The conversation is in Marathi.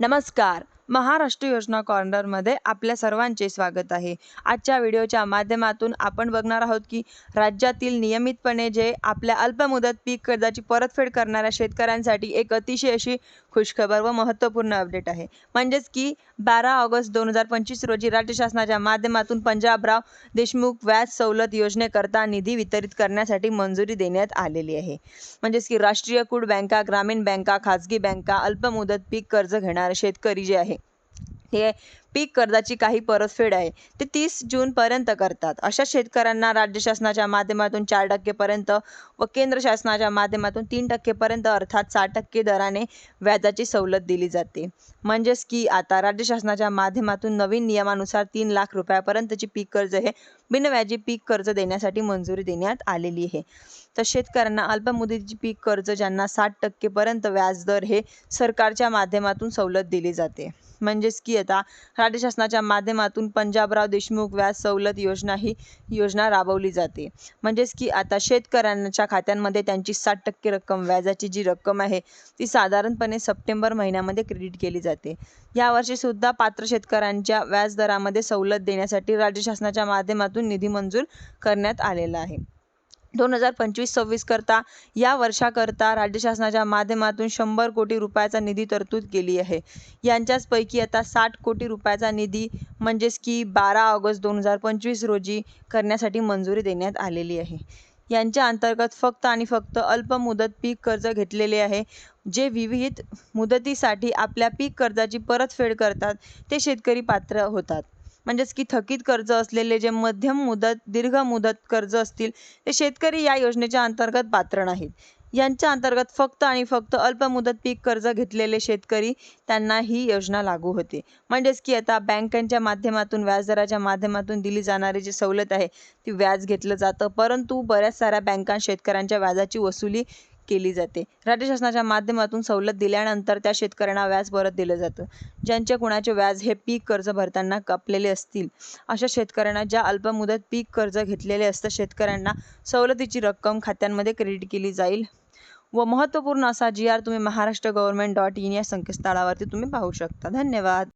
नमस्कार. महाराष्ट्र योजना कॉर्नरमध्ये आपल्या सर्वांचे स्वागत आहे. आजच्या व्हिडिओच्या माध्यमातून आपण बघणार आहोत की राज्यातील नियमितपणे जे आपल्या अल्पमुदत पीक कर्जाची परतफेड करणाऱ्या शेतकऱ्यांसाठी एक अतिशय अशी खुशखबर व महत्त्वपूर्ण अपडेट आहे. म्हणजेच की बारा ऑगस्ट दोन हजार पंचवीस रोजी राज्य शासनाच्या माध्यमातून पंजाबराव देशमुख व्याज सवलत योजनेकरता निधी वितरित करण्यासाठी मंजुरी देण्यात आलेली आहे. म्हणजेच की राष्ट्रीयकृत बँका ग्रामीण बँका खाजगी बँका अल्पमुदत पीक कर्ज घेणारे शेतकरी जे आहे हे पीक कर्जाची काही परतफेड आहे ते तीस जूनपर्यंत करतात. अशा शेतकऱ्यांना राज्य शासनाच्या माध्यमातून चार टक्केपर्यंत व केंद्र शासनाच्या माध्यमातून तीन टक्केपर्यंत अर्थात साठ टक्के दराने व्याजाची सवलत दिली जाते. म्हणजेच की आता राज्य शासनाच्या माध्यमातून नवीन नियमानुसार तीन लाख रुपयापर्यंतची पीक कर्ज हे बिनव्याजी पीक कर्ज देण्यासाठी मंजुरी देण्यात आलेली आहे. तर शेतकऱ्यांना अल्पमुदतीची पीक कर्ज ज्यांना साठ टक्केपर्यंत व्याजदर हे सरकारच्या माध्यमातून सवलत दिली जाते. म्हणजेच की आता राज्य शासनाच्या माध्यमातून पंजाबराव देशमुख व्याज सवलत योजना ही योजना राबवली जाते. म्हणजेच की आता शेतकऱ्यांच्या खात्यांमध्ये त्यांची साठ टक्के रक्कम व्याजाची जी रक्कम आहे ती साधारणपणे सप्टेंबर महिन्यामध्ये क्रेडिट केली जाते. यावर्षी सुद्धा पात्र शेतकऱ्यांच्या व्याजदरामध्ये सवलत देण्यासाठी राज्य शासनाच्या माध्यमातून निधी मंजूर करण्यात आलेला आहे. दोन हजार पंचवीस सव्वीस करता या वर्षाकरता राज्य शासनाच्या माध्यमातून शंभर कोटी रुपयाचा निधी तरतूद केली आहे. यांच्याच पैकी आता साठ कोटी रुपयाचा निधी म्हणजेच की बारा ऑगस्ट दोन हजार पंचवीस रोजी करण्यासाठी मंजुरी देण्यात आलेली आहे. यांच्या अंतर्गत फक्त आणि फक्त अल्प मुदत पीक कर्ज घेतलेले आहे जे विविध मुदतीसाठी आपल्या पीक कर्जाची परतफेड करतात ते शेतकरी पात्र होतात. म्हणजेच की थकीत कर्ज असलेले जे मध्यम मुदत दीर्घ मुदत कर्ज असतील ते शेतकरी या योजनेच्या अंतर्गत पात्र नाहीत. यांच्या अंतर्गत फक्त आणि फक्त अल्पमुदत पीक कर्ज घेतलेले शेतकरी त्यांना ही योजना लागू होते. म्हणजेच की आता बँकांच्या माध्यमातून व्याजदराच्या माध्यमातून दिली जाणारी जी सवलत आहे ती व्याज घेतलं जातं. परंतु बऱ्याच साऱ्या बँका शेतकऱ्यांच्या व्याजाची वसुली केली जाते. राज्य शासनाच्या माध्यमातून सवलत दिल्यानंतर त्या शेतकऱ्यांना व्याज परत दिलं जातं. ज्यांचे कुणाचे व्याज हे पीक कर्ज भरताना कापलेले असतील अशा शेतकऱ्यांना ज्या अल्पमुदत पीक कर्ज घेतलेले असतं शेतकऱ्यांना सवलतीची रक्कम खात्यांमध्ये क्रेडिट केली जाईल. व महत्त्वपूर्ण असा जी आर तुम्ही महाराष्ट्र गव्हर्नमेंट डॉट इन या संकेतस्थळावरती तुम्ही पाहू शकता. धन्यवाद.